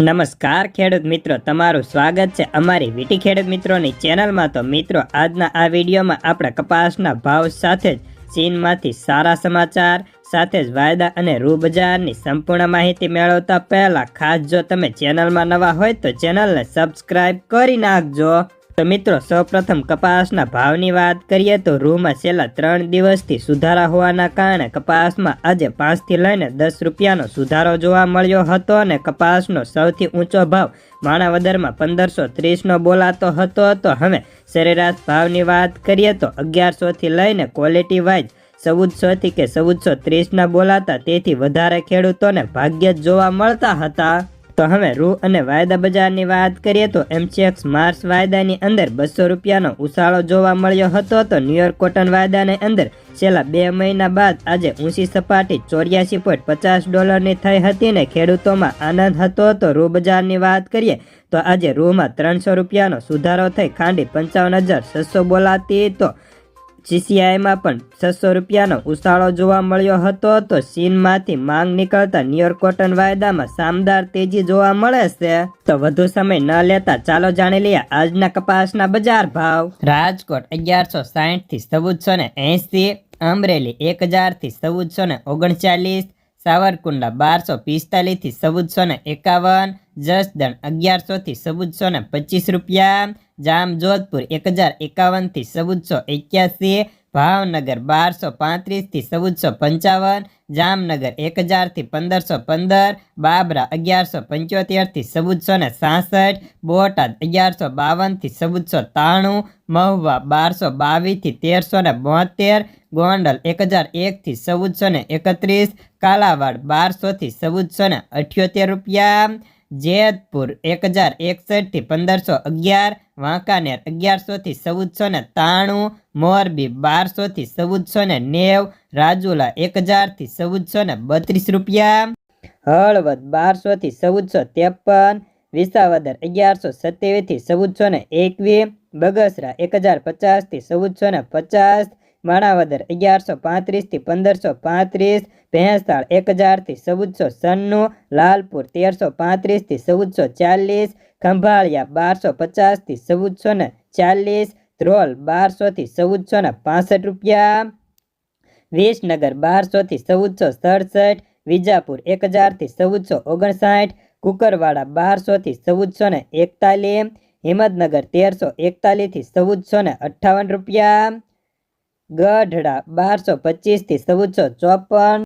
નમસ્કાર ખેડૂત મિત્રો, તમારું સ્વાગત છે અમારી વીટી ખેડૂત મિત્રોની ચેનલમાં. તો મિત્રો, આજના આ વિડીયોમાં આપણે કપાસના ભાવ સાથે જ ચીનમાંથી સારા સમાચાર, સાથે જ વાયદા અને રૂ બજારની સંપૂર્ણ માહિતી મેળવતા પહેલાં ખાસ જો તમે ચેનલમાં નવા હોય તો ચેનલને સબસ્ક્રાઈબ કરી નાખજો. તો મિત્રો, સૌપ્રથમ કપાસના ભાવની વાત કરીએ તો રૂમાં છેલ્લા ત્રણ દિવસથી સુધારા હોવાના કારણે કપાસમાં આજે પાંચથી લઈને દસ રૂપિયાનો સુધારો જોવા મળ્યો હતો અને કપાસનો સૌથી ઊંચો ભાવ માણાવદરમાં પંદરસો ત્રીસનો બોલાતો હતો. તો હવે સરેરાશ ભાવની વાત કરીએ તો અગિયારસોથી લઈને ક્વોલિટી વાઇઝ ચૌદસોથી કે ચૌદસો ત્રીસના બોલાતા તેથી વધારે ખેડૂતોને ભાગ્ય જ જોવા મળતા હતા. તો હવે રૂ અને વાયદા બજારની વાત કરીએ તો એમસીએક્સ માર્ચ વાયદાની અંદર બસો રૂપિયાનો ઉછાળો જોવા મળ્યો હતો તો ન્યુયોર્ક કોટન વાયદાની અંદર છેલ્લા બે મહિના બાદ આજે ઊંચી સપાટી ચોર્યાસી પોઈન્ટ પચાસ ડોલરની થઈ હતી ને ખેડૂતોમાં આનંદ હતો તો રૂ બજારની વાત કરીએ તો આજે રૂમાં ત્રણસો રૂપિયાનો સુધારો થઈ ખાંડી પંચાવન હજાર છસો બોલાતી તો જીસીઆઈમાં પણ છસો રૂપિયાનો ઉછાળો જોવા મળ્યો હતો તો ચીનમાંથી માંગ નીકળતા ન્યુયોર્ક કોટન વાયદામાં શામદાર તેજી જોવા મળે છે. તો વધુ સમય ન લેતા ચાલો જાણી લઈએ આજના કપાસના બજાર ભાવ. રાજકોટ અગિયારસો સાહીઠથી ચૌદસો ને એંસી અમરેલી એક હજારથી ચૌદસો ને ઓગણચાલીસ સાવરકુંડલા બારસો પિસ્તાલીસથી ચૌદસો ને એકાવન, જસદણ અગિયારસોથી ચૌદસો ને પચીસ રૂપિયા, જામજોધપુર એક હજાર એકાવનથી ચૌદસો એક્યાસી ભાવનગર બારસો પાંત્રીસથી ચૌદસો પંચાવન, જામનગર એક હજારથી પંદરસો પંદર, બાબરા અગિયારસો પંચોતેરથી ચૌદસો ને સાસઠ, બોટાદ અગિયારસો બાવનથી ચૌદસો ત્રાણું મહુવા બારસો બાવીસથી તેરસો ને બોતેર, ગોંડલ એક હજાર એકથી ચૌદસો ને એકત્રીસ, કાલાવાડ બારસોથી ચૌદસો ને અઠ્યોતેર રૂપિયા જેતપુર એક હજાર એકસઠથી પંદરસો અગિયાર, વાંકાનેર અગિયારસોથી ચૌદસો ને ત્રાણું, મોરબી બારસોથી ચૌદસો ને નેવ, રાજુલા એક હજારથી ચૌદસો ને બત્રીસ રૂપિયા. હળવદ બારસોથી ચૌદસો ત્રેપન, વિસાવદર અગિયારસો સત્યાવીસથી ચૌદસો ને એકવીસ, બગસરા એક હજાર પચાસથી ચૌદસો ને પચાસ માણાવદર અગિયારસો પાંત્રીસથી પંદરસો પાંત્રીસ ભેંસાળ એક હજારથી ચૌદસો સન્નું લાલપુર તેરસો પાંત્રીસથી ચૌદસો ચાલીસ, ખંભાળિયા બારસો પચાસથી ચૌદસો ને ચાલીસ, ધ્રોલ બારસોથી ચૌદસો ને પાસઠ રૂપિયા, વિસનગર બારસોથી ચૌદસો સડસઠ, વિજાપુર એક હજારથી ચૌદસો ઓગણસાઠ, કુકરવાડા બારસોથી ચૌદસો ને એકતાલીસ, હિંમતનગર તેરસો એકતાલીસથી ચૌદસો ને અઠ્ઠાવન રૂપિયા ગઢડા બારસો પચીસથી ચૌદસો ચોપન